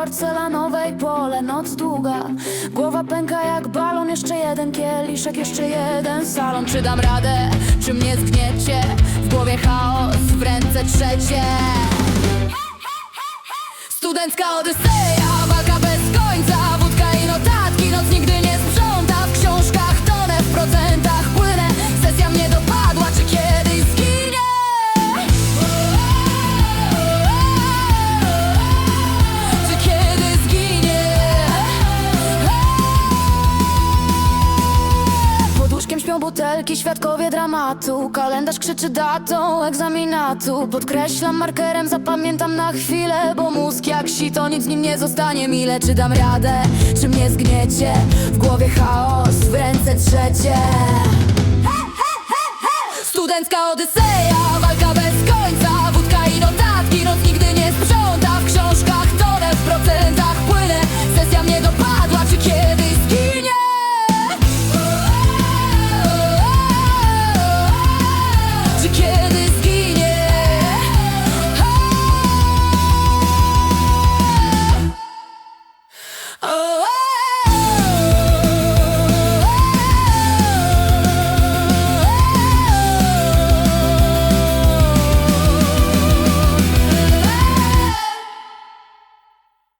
porcelanowej pole, noc długa. Głowa pęka jak balon, jeszcze jeden kieliszek, jeszcze jeden salon. Czy dam radę, czy mnie zgniecie? W głowie chaos, w ręce trzecie. Studencka odyseja, walka bez butelki, świadkowie dramatu. Kalendarz krzyczy datą egzaminatu. Podkreślam markerem, zapamiętam na chwilę Bo mózg jak sito, nic nim nie zostanie mile Czy dam radę, czy mnie zgniecie? W głowie chaos, w ręce trzecie. Studencka odyseja